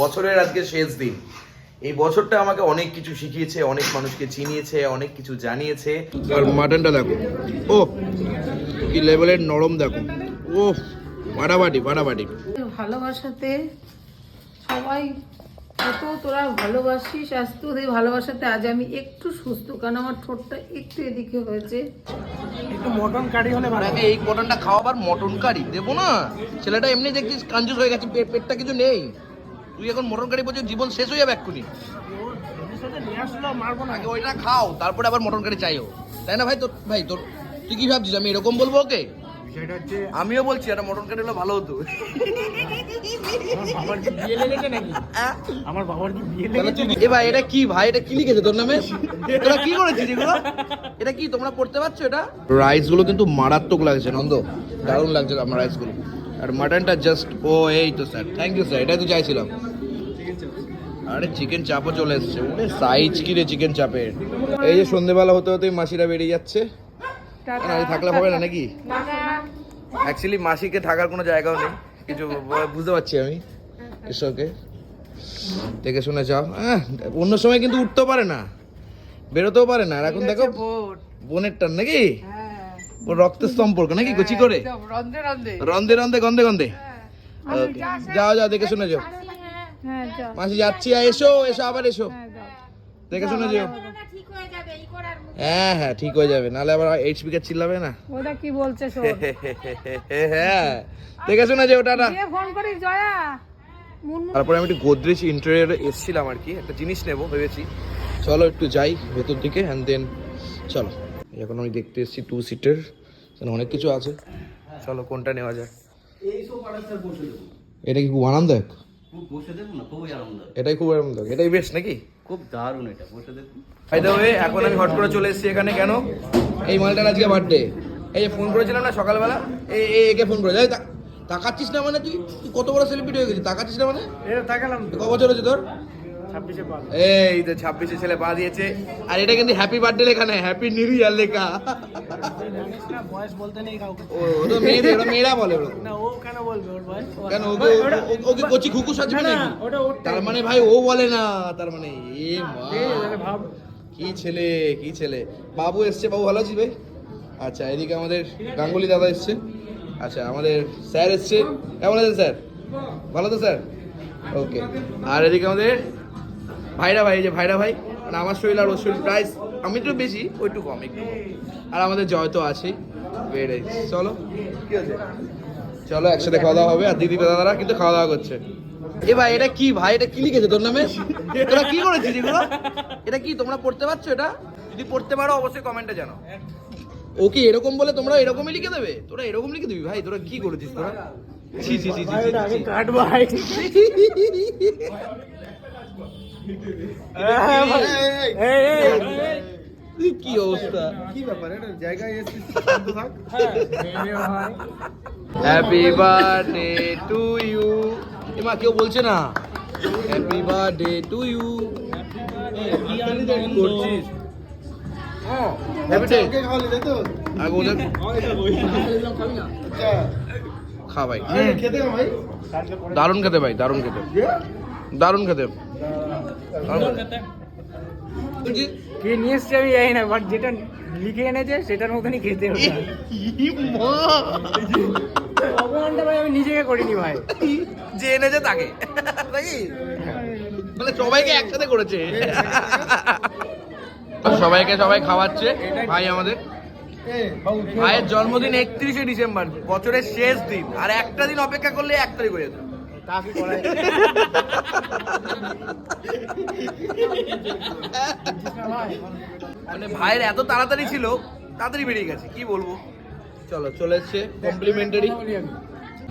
বছরের আজকে শেষ দিন। এই বছরটা আমাকে অনেক কিছু শিখিয়েছে অনেক মানুষকে চিনিয়েছে অনেক কিছু জানিয়েছে। আর মাটনটা দেখো। ও কি লেভেলের নরম দেখো। ও ফাটাফাটি ফাটাফাটি ভালোবাসাতে সবাই কত তোরা ভালোবাসিস আজ তোদের ভালোবাসাতে আজ আমি একটু সুস্থ কারণ আমার ঠোঁটটা একটু এদিকে হয়েছে। একটু মটন কারি হলে ভালো এই মটনটা খাওয়াবার মটন কারি দেবো না? ছেলেটা এমনি দেখছিস কাঞ্জুস হয়ে গেছে পেটটা কিছু নেই। তুই এখন মটন গাড়ি বলছিস জীবন শেষ হয়ে যাবে এক্ষুনি। সাথে নিয়ে আসলো মারবো না আগে ওইটা খাও তারপরে আবার মটন কারি চাইও। তাই না ভাই? তোর ভাই তোর তুই কি ভাবছিস আমি এরকম বলব ওকে? আমিও বলছি একটা মটন কারি হলে ভালো হতো। আমার বাবার কি বিয়ে লেগেছে নাকি? আমার বাবার কি বিয়ে লেগেছে? এ ভাই এটা কি ভাই? এটা কি লিখেছে তোর নামে? তোরা কি করেছিস এগুলো? এটা কি তোমরা পড়তে পারছ এটা? রাইসগুলো কিন্তু মারাত্মক লাগছে নন্দ। দারুণ লাগছে আমার রাইসগুলো। আর মাটনটা জাস্ট ও এই তো স্যার থ্যাংক ইউ স্যার এটাই তো চাইছিলাম। আরে চিকেন চাপও চলে এসছে। ওরে সাইজ কি রে চিকেন চাপের? এই যে সন্ধেবেলা হতে হতে মাসিরা বেরিয়ে যাচ্ছে। এই থাকলে হবে না নাকি? অ্যাকচুয়ালি মাসিকে থাকার কোনো জায়গাও নেই। কিছু বুঝতে পারছি আমি। কৃষকে দেখে শুনে যাও। আহ, অন্য সময় কিন্তু উঠতেও পারে না। বেরোতেও পারে না। আর এখন দেখো বোনের টান নাকি? ওর রক্তের সম্পর্ক নাকি কচি করে? রন্ধে রন্ধে। গন্ধে গন্ধে। Okay. যাও যাও দেখে শুনে যাও। হ্যাঁ মাসি যাচ্ছি এসো এসো আবার এসো। হ্যাঁ দেখে শুনে যাও। হ্যাঁ হ্যাঁ ঠিক হয়ে যাবে। নাহলে আবার এইচ স্পিকার চিল্লাবে না। ওটা কি বলছে হ্যাঁ দেখে শুনে যাও টাটা। ফোন করিস জয়া। তারপরে আমি একটু গোদরেজ ইন্টেরিয়রে এসেছিলাম আর কি। একটা জিনিস নেব ভেবেছি। চলো একটু যাই ভেতর দিকে অ্যান্ড দেন চলো। এখন আমি দেখতে এসেছি টু সিটের অনেক কিছু আছে। চলো কোনটা নেওয়া যায় এটা কি খুব আরামদায়ক? খুব বসে দেখুন না? খুবই আরামদায়ক। এটাই খুব আরামদায়ক। এটাই বেস্ট নাকি? খুব দারুণ এটা বসে দেখুন। ফাইদা হয়ে এখন আমি হট করে চলে এসেছি এখানে কেন? এই মালটার আজকে বার্থডে এই ফোন করেছিলাম না সকালবেলা? এই একে ফোন করে যাই তাকাচ্ছিস না মানে তুই? তুই কত বড় সেলিব্রিটি হয়ে গেছিস? তাকাচ্ছিস না মানে? এটা তাকালাম। তো ক বছর হচ্ছে তোর? এই তো ছাব্বিশে ছেলে পা দিয়েছে। আর এটা কিন্তু হ্যাপি বার্থডে লেখা নেই হ্যাপি নিউ ইয়ার লেখা। জানিস বয়স বলতে নেই কাউকে। ও ওটা মেয়েদের ওটা মেয়েরা বলে না ও কেন বলবে ওর বয়স? কেন ওকে ও- ও- ওকে কচি খুকু সাজবে না, নাকি? তার মানে ভাই ও বলে না তার মানে এ মা। ভাব। কি ছেলে কি ছেলে। বাবু এসছে বাবু ভালো আছিস ভাই? আচ্ছা এদিকে আমাদের গাঙ্গুলি দাদা এসছে। আচ্ছা আমাদের স্যার এসছে। কেমন আছেন স্যার? ভালো তো স্যার? ওকে আর এদিকে আমাদের ভাইরা ভাই যে ভাইরা ভাই মানে আমার শরীর আর ওর শরীর প্রাইস আমি একটু বেশি ওইটু কম একটু আর আমাদের জয় তো আছেই। বেড়ে চলো। কি আছে চলো একসাথে খাওয়া দাওয়া হবে আর দিদি দাদারা কিন্তু খাওয়া দাওয়া করছে। এ ভাই এটা কি ভাই? এটা কি লিখেছে তোর নামে? তোরা কি করেছিস এগুলো? এটা কি তোমরা পড়তে পারছ এটা? যদি পড়তে পারো অবশ্যই কমেন্টে জানাও। ও কি এরকম বলে তোমরা এরকমই লিখে দেবে? তোরা এরকম লিখে দিবি ভাই? তোরা কি করেছিস তোরা? ছি ছি ছি ছি। কাট ভাই। কি অবস্থা টু ইউ কেউ বলছে না? হ্যাপি বার্থডে টু ইউ খা ভাই। দারুণ খেতে ভাই, দারুণ খেতে। দারুণ খেতে। কি নিয়ে এসছি আমি জানি না বাট যেটা লিখে এনেছে সেটার মতনই খেতে হবে। অপমানটা ভাই আমি নিজেকে করিনি ভাই। যে এনেছে তাকে। নাকি? মানে সবাইকে একসাথে করেছে। সবাইকে সবাই খাওয়াচ্ছে ভাই আমাদের। ভাইয়ের জন্মদিন একত্রিশে ডিসেম্বর বছরের শেষ দিন। আর একটা দিন অপেক্ষা করলে এক তারিখ হয়ে যেত মানে ভাইয়ের এত তাড়াতাড়ি ছিল তাড়াতাড়ি বেরিয়ে গেছে কি বলব? চলো চলে এসছে কমপ্লিমেন্টারি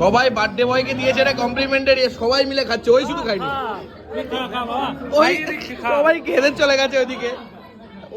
সবাই বার্থডে বয়কে দিয়েছে এটা কমপ্লিমেন্টারি সবাই মিলে খাচ্ছে ওই শুধু খাইনি। ওই সবাই খেতে চলে গেছে ওইদিকে।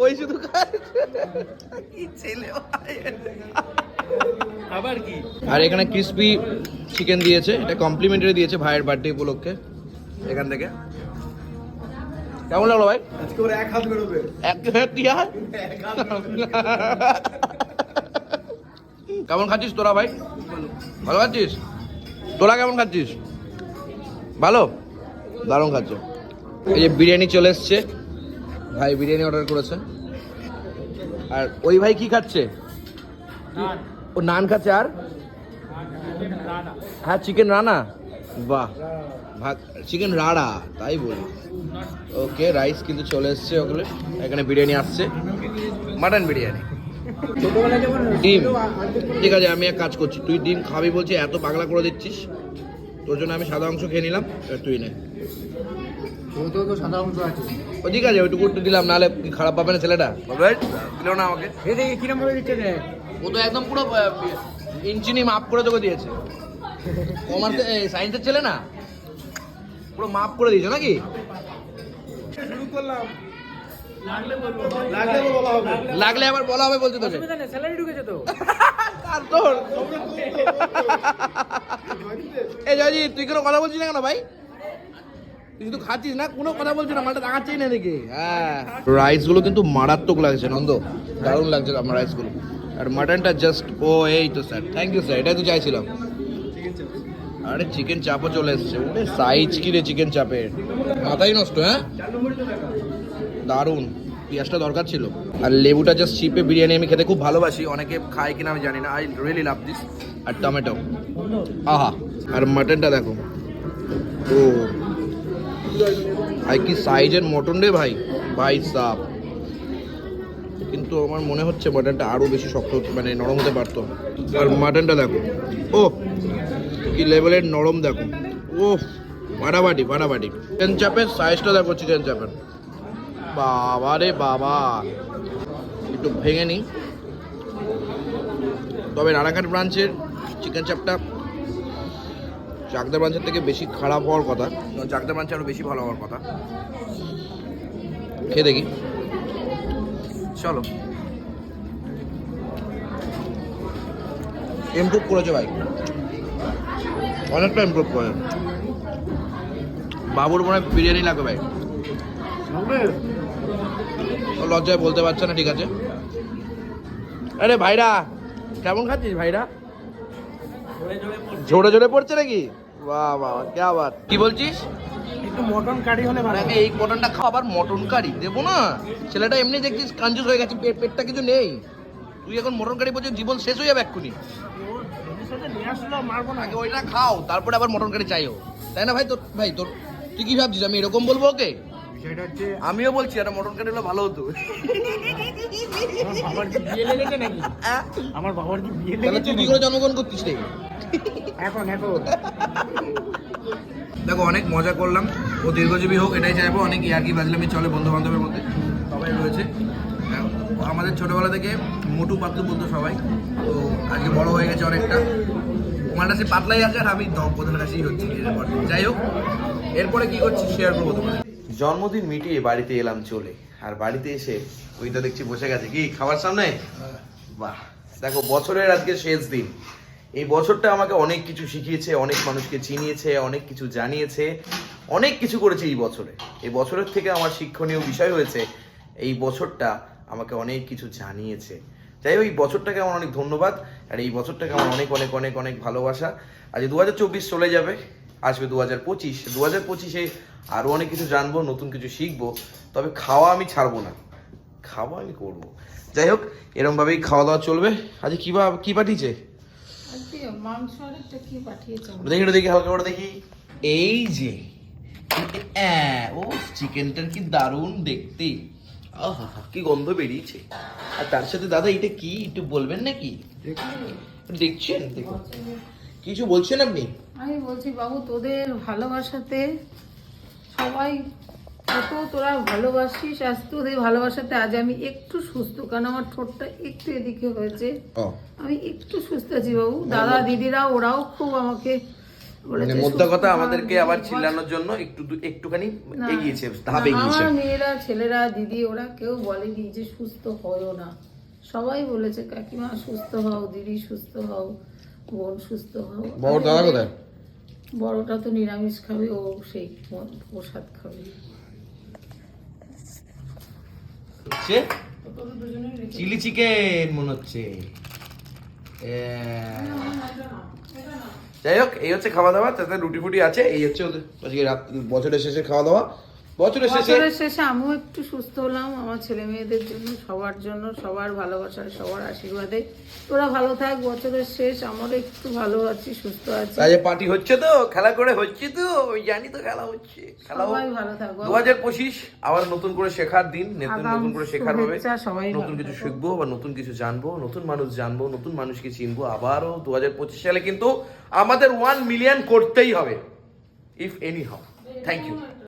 ওই শুধু খাচ্ছে। কি ছেলে ভাই। আবার কি আর এখানে ক্রিসপি চিকেন দিয়েছে এটা কমপ্লিমেন্টারি দিয়েছে ভাইয়ের বার্থডে উপলক্ষে এখান থেকে। কেমন লাগল ভাই? আজকে ওর এক হাত বেরোবে। এক টিয়া কেমন খাচ্ছিস তোরা ভাই? ভালো খাচ্ছিস? তোরা কেমন খাচ্ছিস? ভালো? দারুণ খাচ্ছে। এই যে বিরিয়ানি চলে এসছে। ভাই বিরিয়ানি অর্ডার করেছে। আর ওই ভাই কি খাচ্ছে? ও নান খাচ্ছে আর? হ্যাঁ চিকেন রানা? বাহ। ভাগ চিকেন রাড়া তাই বলি। ওকে রাইস কিন্তু চলে এসছে ওগুলো এখানে বিরিয়ানি আসছে। মাটন বিরিয়ানি। ডিম। ঠিক আছে আমি এক কাজ করছি। তুই ডিম খাবি বলছি এত পাগলা করে দিচ্ছিস। তোর জন্য আমি সাদা অংশ খেয়ে নিলাম তুই নে। ওতেও তো সাদা অংশ আছে। ও ঠিক আছে ওইটুকু একটু দিলাম নাহলে খারাপ পাবে না ছেলেটা? দিল না আমাকে। ও তো একদম পুরো ইঞ্চিনি মাপ করে তোকে দিয়েছে। কমার্স সায়েন্সের ছেলে না? পুরো মাপ করে দিয়েছে নাকি? শুরু করলাম। লাগলে বলা হবে। লাগলে আবার বলা হবে বলতে তোকে। স্যালারি ঢুকেছে তো। আর তোর। এ জয়জিৎ তুই কোনো কথা বলছিস না কেন ভাই? তুই শুধু খাচ্ছিস না? কোনো কথা বলছিস না? মালটা দেখাচ্ছেই না দেখে হ্যাঁ। রাইসগুলো কিন্তু মারাত্মক লাগছে নন্দ। দারুণ লাগছে আমার রাইসগুলো আর মাটনটা জাস্ট ও এই তো স্যার থ্যাংক ইউ স্যার এটাই তো চাইছিলাম। আরে চিকেন চাপও চলে এসছে। ওরে সাইজ কি রে চিকেন চাপের? মাথাই নষ্ট হ্যাঁ? দারুণ। পেঁয়াজটা দরকার ছিল। আর লেবুটা জাস্ট চিপে বিরিয়ানি আমি খেতে খুব ভালোবাসি। অনেকে খায় কিনা আমি জানি না। আই রিয়েলি লাভ দিস আর টমেটো। আহা। আর মাটনটা দেখো। ও। ভাই, কি সাইজের মটন রে ভাই। ভাই সাপ কিন্তু আমার মনে হচ্ছে মাটনটা আরও বেশি শক্ত মানে নরম হতে পারতো। আর মাটনটা দেখো। ও, কি লেভেলের নরম দেখো। ও ফাটাফাটি ফাটাফাটি চিকেন চাপের সাইজটা দেখো চিকেন চাপের বাবা রে বাবা। একটু ভেঙে নিই। তবে রানাঘাট ব্রাঞ্চের চিকেন চাপটা চাকদা ব্রাঞ্চের থেকে বেশি খারাপ হওয়ার কথা। চাকদা ব্রাঞ্চে আরও বেশি ভালো হওয়ার কথা। খেয়ে দেখি। চলো। ইমপ্রুভ করেছে ভাই। অনেকটা ইমপ্রুভ করে বাবুর মনে বিরিয়ানি লাগবে ভাই। লজ্জায় বলতে পারছে না, ঠিক আছে। আরে ভাইরা, কেমন খাচ্ছিস ভাইরা? জোরে জোরে পড়ছে নাকি? বাহ বাহ, কে আবার? কি বলছিস? একটু মটন কারি হলে ভালো আরে এই মটনটা খাও আবার মটন কারি দেবো না? ছেলেটা এমনি দেখছিস কনজুস হয়ে গেছে পেটটা কিছু নেই। তুই এখন মটন কারি বলছিস জীবন শেষ হয়ে যাবে এক্ষুনি। আগে ওইটা খাও তারপরে আবার মটন কারি চাইও। তাই না ভাই? তোর ভাই তোর তুই কি ভাবছিস? আমি এরকম বলব ওকে? আমিও বলছি একটা মটন কারি হলে ভালো হতো। আমার বাবার কি বিয়ে লেগেছে নাকি? আমার বাবার কি বিয়ে লেগেছে তুই কি করে জন্মগ্রহণ করতিস রে? এখন এখন। দেখো অনেক মজা করলাম। ও দীর্ঘজীবী হোক এটাই চাইব। অনেক ইয়ার্কি বাজলামি চলে বন্ধু বান্ধবের মধ্যে সবাই রয়েছে। হ্যাঁ, আমাদের ছোটবেলা থেকে মোটু পাতলু বলতো সবাই। তো আজকে বড় হয়ে গেছে অনেকটা। তোমার কাছে পাতলাই আছে আর আমি দম্পতির কাছেই হচ্ছি। এরপর যাই হোক এরপরে কি করছি শেয়ার করব তোমার জন্মদিন মিটিয়ে বাড়িতে এলাম চলে। আর বাড়িতে এসে ওই তো দেখছি বসে গেছে। কি খাবার সামনে? বাহ দেখো বছরের আজকে শেষ দিন। এই বছরটা আমাকে অনেক কিছু শিখিয়েছে, অনেক মানুষকে চিনিয়েছে, অনেক কিছু জানিয়েছে, অনেক কিছু করেছে এই বছরে। এই বছরের থেকে আমার শিক্ষণীয় বিষয় হয়েছে, এই বছরটা আমাকে অনেক কিছু জানিয়েছে। যাই হোক, এই বছরটাকে আমার অনেক ধন্যবাদ, আর এই বছরটাকে আমার অনেক অনেক অনেক অনেক ভালোবাসা। আজ দু হাজার চব্বিশ চলে যাবে, আসবে দু হাজার পঁচিশ। দু হাজার পঁচিশে আরও অনেক কিছু জানব, নতুন কিছু শিখব, তবে খাওয়া আমি ছাড়বো না। খাওয়া আমি করব। যাই হোক, এরমভাবেই খাওয়া দাওয়া চলবে। আজ কী বা, কি পাঠিয়েছে? মাংস আর কি পাঠিয়েছে দেখি দেখি হালকা করে দেখি। এই যে ও চিকেনটার কি দারুণ দেখতে। আহা কি গন্ধ বেরিয়েছে। আর তার সাথে দাদা এটা কি? একটু বলবেন নাকি? দেখছেন? দেখুন। কিছু বলছেন আপনি? আমি বলছি বাবু তোদের ভালোবাসাতে সবাই কত তোরা ভালোবাসিস আজ তোদের ভালোবাসাতে আজ আমি একটু সুস্থ কারণ আমার ঠোঁটটা একটু এদিকে হয়েছে। আমি একটু সুস্থ আছি বাবু। দাদা দিদিরা ওরাও খুব আমাকে মানে মোদ্দা কথা আমাদেরকে আবার চিল্লানোর জন্য একটু একটুখানি এগিয়েছে ধাপ এগিয়েছে। আমার মেয়েরা ছেলেরা দিদি ওরা কেউ বলেনি যে সুস্থ হও না। সবাই বলেছে কাকিমা সুস্থ হও দিদি সুস্থ হও বোন সুস্থ হও। বড় দাদা কোথায়? বড়টা তো নিরামিষ খাবে ও সেই প্রসাদ খাবে। চিলি চিকেন মনে হচ্ছে। যাই হোক, এই হচ্ছে খাওয়া দাওয়া, তাতে রুটি ফুটি আছে, এই হচ্ছে ওদের আজকে রাত বছরের শেষে খাওয়া দাওয়া। বছরের শেষে? বছরের শেষে আমিও একটু সুস্থ হলাম আমার ছেলে মেয়েদের জন্য সবার জন্য সবার ভালোবাসায় সবার আশীর্বাদে। তোরা ভালো থাক বছরের শেষ আমারও একটু ভালো আছি সুস্থ আছি। আজ পার্টি হচ্ছে তো? খেলা করে হচ্ছে তো? ওই জানি তো খেলা হচ্ছে। খেলা সবাই ভালো হাজার পঁচিশ আবার নতুন করে শেখার দিন নতুন নতুন করে শেখার হবে। নতুন কিছু শিখব বা নতুন কিছু জানব নতুন মানুষ জানব নতুন মানুষকে চিনবো আবারও দু হাজার পঁচিশ সালে কিন্তু আমাদের ওয়ান মিলিয়ন করতেই হবে if anyhow thank you